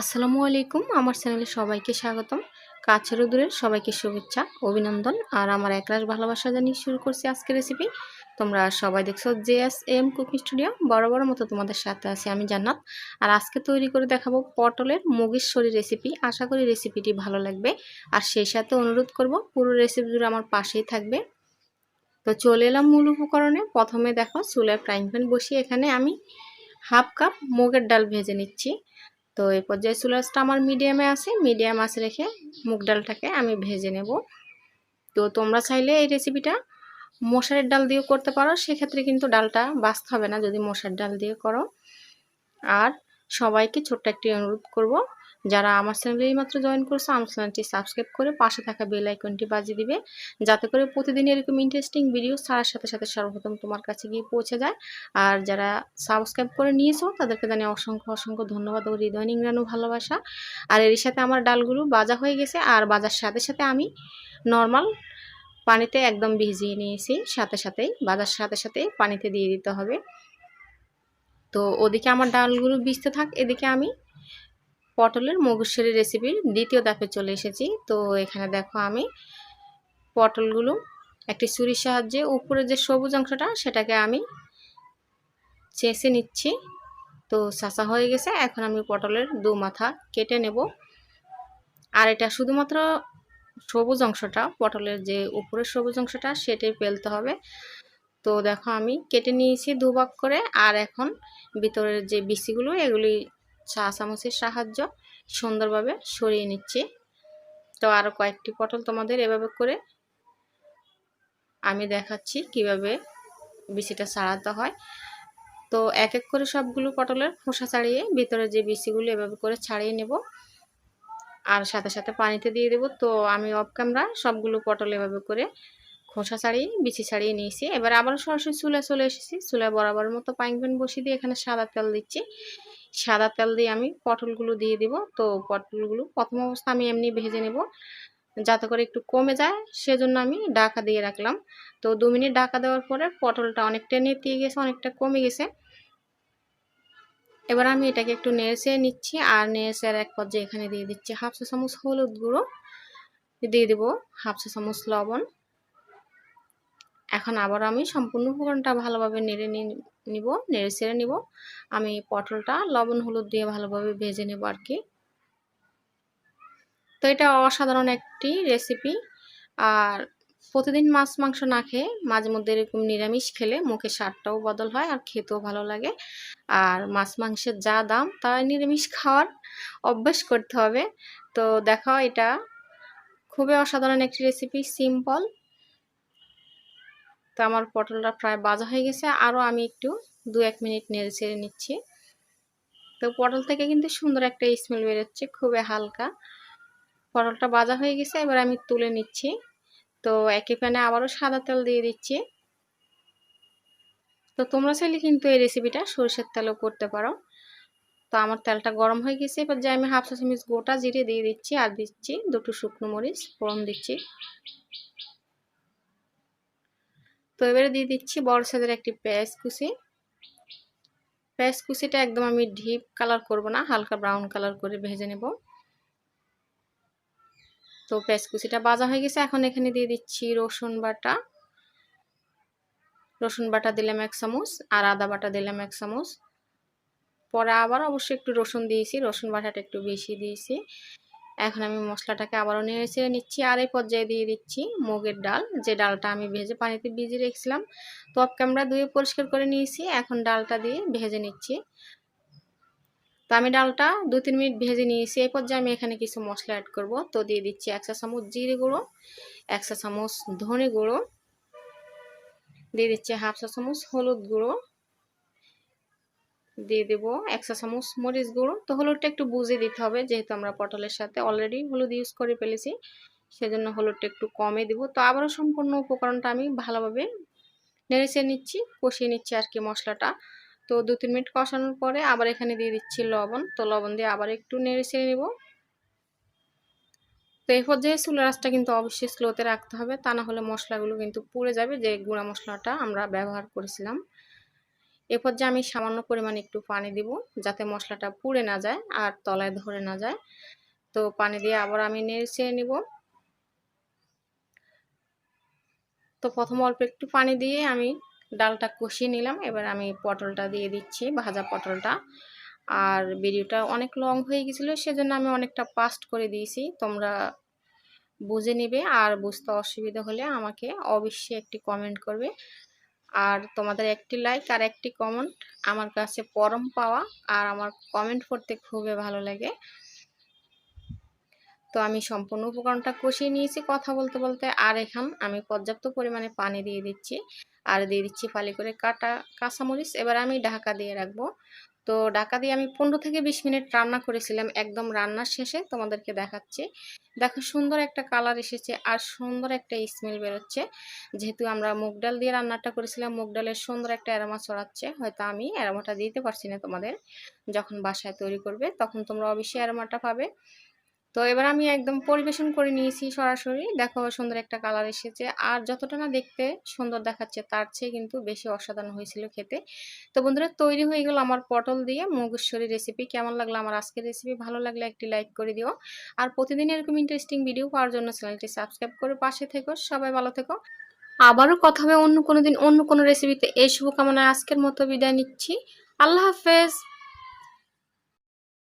আসসালামু আলাইকুম। আমার চ্যানেলে সবাইকে স্বাগতম। কাছের দূরের সবাইকে শুভেচ্ছা, অভিনন্দন। আর আমার একরাশ ভালোবাসা জানিয়ে শুরু করছি আজকের রেসিপি তোমরা সবাই দেখছ J S M cooking studio. বড় বড় মতো তোমাদের সাথে আছি আমি জান্নাত। আর আজকে তৈরি করে দেখাবো পটলের মগেশ্বরী রেসিপি আশা করি রেসিপিটি ভালো লাগবে। আর সেই সাথে অনুরোধ করব, পুরো রেসিপি জুড়ে আমার পাশেই থাকবে। তো চলে এলাম মূল উপকরণে। প্রথমে দেখো চুলায় ফ্রাইং প্যান বসিয়ে এখানে আমি হাফ কাপ মুগের ডাল ভেজে নিচ্ছি। তো এই পর্যায়ে চুলাসটা আমার মিডিয়ামে আছে। মিডিয়াম আছে রেখে মুগ ডালটাকে আমি ভেজে নেব। তো তোমরা চাইলে এই রেসিপিটা মশারের ডাল দিয়েও করতে পারো। সেক্ষেত্রে কিন্তু ডালটা বাঁচতে হবে না যদি মশার ডাল দিয়ে করো। আর সবাইকে ছোট্ট একটি অনুরোধ করব যারা আমার চ্যানেলে মাত্র জয়েন করছ, আমার চ্যানেলটি সাবস্ক্রাইব করে পাশে থাকা বেল আইকনটি বাজিয়ে দিবে। যাতে করে প্রতিদিন এরকম ইন্টারেস্টিং ভিডিও ছাড়ার সাথে সাথে সর্বপ্রথম তোমার কাছে গিয়ে পৌঁছে যায়। আর যারা সাবস্ক্রাইব করে নিয়েছো, তাদেরকে জানিয়ে অসংখ্য অসংখ্য ধন্যবাদ ও হৃদয় নিংড়ানো ভালোবাসা। আর এর সাথে আমার ডালগুলো বাজা হয়ে গেছে, আর বাজার সাথে সাথে আমি নর্মাল পানিতে একদম ভিজিয়ে নিয়েছি। সাথে সাথেই বাজার সাথে সাথে পানিতে দিয়ে দিতে হবে। তো ওদিকে আমার ডালগুলো ভিজতে থাক, এদিকে আমি পটলের মগুশ্বরী রেসিপির দ্বিতীয় দাপে চলে এসেছি। তো এখানে দেখো আমি পটলগুলো একটি ছুরির সাহায্যে উপরে যে সবুজ অংশটা, সেটাকে আমি চেঁচে নিচ্ছি। তো চাচা হয়ে গেছে, এখন আমি পটলের দু মাথা কেটে নেব। আর এটা শুধুমাত্র সবুজ অংশটা, পটলের যে উপরের সবুজ অংশটা, সেটাই ফেলতে হবে। তো দেখো আমি কেটে নিয়েছি দুভাগ করে, আর এখন ভিতরের যে বিচিগুলো, এগুলি চা চামচের সাহায্য সুন্দরভাবে সরিয়ে নিচ্ছি। তো আরও কয়েকটি পটল তোমাদের এভাবে করে আমি দেখাচ্ছি কীভাবে বিচিটা ছাড়াতে হয়। তো এক এক করে সবগুলো পটলের খোসা ছাড়িয়ে ভিতরে যে বিচিগুলো এভাবে করে ছাড়িয়ে নেব। আর সাথে সাথে পানিতে দিয়ে দেব। তো আমি অফ ক্যামেরা সবগুলো পটল এভাবে করে খোসা ছাড়িয়ে, বিচি ছাড়িয়ে নিয়েছি। এবার আবার সরাসরি চুলে চলে এসেছি। চুলে বরাবর মতো প্যান বসিয়ে দিয়ে এখানে সাদা তেল দিচ্ছি। সাদা তেল দিয়ে আমি পটলগুলো দিয়ে দিব। তো পটলগুলো প্রথম অবস্থা আমি এমনি ভেজে নেব। যাতে করে একটু কমে যায়, সেজন্য আমি ডাকা দিয়ে রাখলাম। তো দু মিনিট ডাকা দেওয়ার পরে পটলটা অনেকটা নেতিয়ে গেছে, অনেকটা কমে গেছে। এবার আমি এটাকে একটু নেড়ে নিচ্ছি আর নেড়ে এক পর্যায়ে এখানে দিয়ে দিচ্ছি হাফ চা চামচ হলুদ গুঁড়ো। দিয়ে দেবো হাফ চা চামচ লবণ। এখন আবার আমি সম্পূর্ণ উপকরণটা ভালোভাবে নেড়ে নিব, নেড়ে ছেড়ে নিব। আমি পটলটা লবণ, হলুদ দিয়ে ভালোভাবে ভেজে নেব আর কি তো এটা অসাধারণ একটি রেসিপি। আর প্রতিদিন মাছ, মাংস না খেয়ে মাঝে মধ্যে এরকম নিরামিষ খেলে মুখে স্বাদটাও বদল হয় আর খেতেও ভালো লাগে। আর মাছ, মাংসের যা দাম তা নিরামিষ খাওয়ার অভ্যাস করতে হবে। তো দেখা এটা খুবই অসাধারণ একটি রেসিপি, সিম্পল। তো আমার পটলটা প্রায় বাজা হয়ে গেছে। আরও আমি একটু দু এক মিনিট নেড়ে ছেড়ে নিচ্ছি। তো পটল থেকে কিন্তু সুন্দর একটা স্মেল বেরোচ্ছে, খুবই হালকা। পটলটা বাজা হয়ে গেছে, এবার আমি তুলে নিচ্ছি। তো একই প্যানে আবারও সাদা তেল দিয়ে দিচ্ছি। তো তোমরা চাইলে কিন্তু এই রেসিপিটা সরষের তেলও করতে পারো। তো আমার তেলটা গরম হয়ে গেছে, এবার যে আমি হাফ চা চামচ গোটা জিরে দিয়ে দিচ্ছি আর দিচ্ছি দুটো শুকনো মরিচ, ফোড়ন দিচ্ছি। তো এবারে দিয়ে দিচ্ছি বড় সাইজের একটি পেঁয়াজ কুচি। পেঁয়াজ কুচিটা একদম আমি ডিপ কালার করব না, হালকা ব্রাউন কালার করে ভেজে নেব। তো পেঁয়াজ কুচিটা বাজা হয়ে গেছে, এখন এখানে দিয়ে দিচ্ছি রসুন বাটা। রসুন বাটা দিলাম এক চামচ আর আদা বাটা দিলাম এক চামচ। পরে আবার অবশ্যই একটু রসুন দিয়েছি, রসুন বাটাটা একটু বেশি দিয়েছি। এখন আমি মশলাটাকে আবারও নেড়ে ছেড়ে নিচ্ছি আর এই পর্যায়ে দিয়ে দিচ্ছি মুগের ডাল। যে ডালটা আমি ভেজে পানিতে ভিজিয়ে রেখেছিলাম তো ক্যামেরা ধুয়ে পরিষ্কার করে নিয়েছি। এখন ডালটা দিয়ে ভেজে নিচ্ছি। তো আমি ডালটা দু তিন মিনিট ভেজে নিয়েছি। এই পর্যায়ে আমি এখানে কিছু মশলা অ্যাড করব। তো দিয়ে দিচ্ছি একশো চামচ জিরে গুঁড়ো একশো চামচ ধনে গুঁড়ো, দিয়ে দিচ্ছি হাফ চা চামচ হলুদ গুঁড়ো দিয়ে দেব এক চা চামচ মরিচ গুঁড়ো। তো হলুদটা একটু বুঝে দিতে হবে, যেহেতু আমরা পটলের সাথে অলরেডি হলুদ ইউজ করে ফেলেছি, সেজন্য হলুদটা একটু কমে দিব। তো আবারও সম্পূর্ণ উপকরণটা আমি ভালোভাবে নেড়েচে নিচ্ছি, কষিয়ে নিচ্ছি আর কি মশলাটা। তো দু তিন মিনিট কষানোর পরে আবার এখানে দিয়ে দিচ্ছি লবণ। তো লবণ দিয়ে আবার একটু নেড়ে ছেড়ে নেব। তো এই পর্যায়ে চুলের রাসটা কিন্তু অবশ্যই স্লোতে রাখতে হবে, তা না হলে মশলাগুলো কিন্তু পুড়ে যাবে, যে গুঁড়া মশলাটা আমরা ব্যবহার করেছিলাম। এরপর যে আমি সামান্য পরিমাণে একটু পানি দিব, যাতে মশলাটা পুড়ে না যায় আর তলায় ধরে না যায়। তো পানি দিয়ে আবার আমি নেড়ে নিব। তো প্রথম অল্প একটু পানি দিয়ে আমি ডালটা কষিয়ে নিলাম। এবার আমি পটলটা দিয়ে দিচ্ছি, ভাজা পটলটা। আর ভিডিওটা অনেক লং হয়ে গেছিল, সেজন্য আমি অনেকটা পাস্ট করে দিয়েছি। তোমরা বুঝে নিবে, আর বুঝতে অসুবিধা হলে আমাকে অবশ্যই একটি কমেন্ট করবে। আর তোমাদের একটি লাইক আর একটি কমেন্ট আমার কাছে পরম পাওয়া আর আমার কমেন্ট করতে খুবই ভালো লাগে। তো আমি সম্পূর্ণ উপকরণটা কষিয়ে নিয়েছি। কথা বলতে বলতে আর এখন আমি পর্যাপ্ত পরিমাণে পানি দিয়ে দিচ্ছি। আর দিয়ে দিচ্ছি ফালি করে কাটা কাঁচামরিচ। এবার আমি ঢাকা দিয়ে রাখব। তো ঢাকা দিয়ে আমি পনেরো থেকে বিশ মিনিট রান্না করেছিলাম একদম রান্নার শেষে তোমাদেরকে দেখাচ্ছি। দেখো সুন্দর একটা কালার এসেছে আর সুন্দর একটা স্মেল বেরোচ্ছে। যেহেতু আমরা মুগ ডাল দিয়ে রান্নাটা করেছিলাম, মুগ ডালের সুন্দর একটা অ্যারোমা ছড়াচ্ছে। হয়তো আমি অ্যারোমাটা দিতে পারছি না তোমাদের। যখন বাসায় তৈরি করবে তখন তোমরা অবশ্যই অ্যারোমাটা পাবে। তো এবার আমি একদম পরিবেশন করে নিয়েছি সরাসরি। দেখো সুন্দর একটা কালার এসেছে। আর যতটা না দেখতে সুন্দর দেখাচ্ছে, তার চেয়ে কিন্তু বেশি অসাধারণ হয়েছিল খেতে। তো বন্ধুরা, তৈরি হয়ে গেল আমার পটল দিয়ে মুগেশ্বরী রেসিপি কেমন লাগল আমার আজকের রেসিপি ভালো লাগলে একটি লাইক করে দিও। আর প্রতিদিন এরকম ইন্টারেস্টিং ভিডিও পাওয়ার জন্য চ্যানেলটি সাবস্ক্রাইব করে পাশে থেকো। সবাই ভালো থেকো। আবারও কথা হবে অন্য কোনো দিন অন্য কোনো রেসিপিতে এই শুভকামনায় আজকের মতো বিদায় নিচ্ছি। আল্লাহ হাফেজ।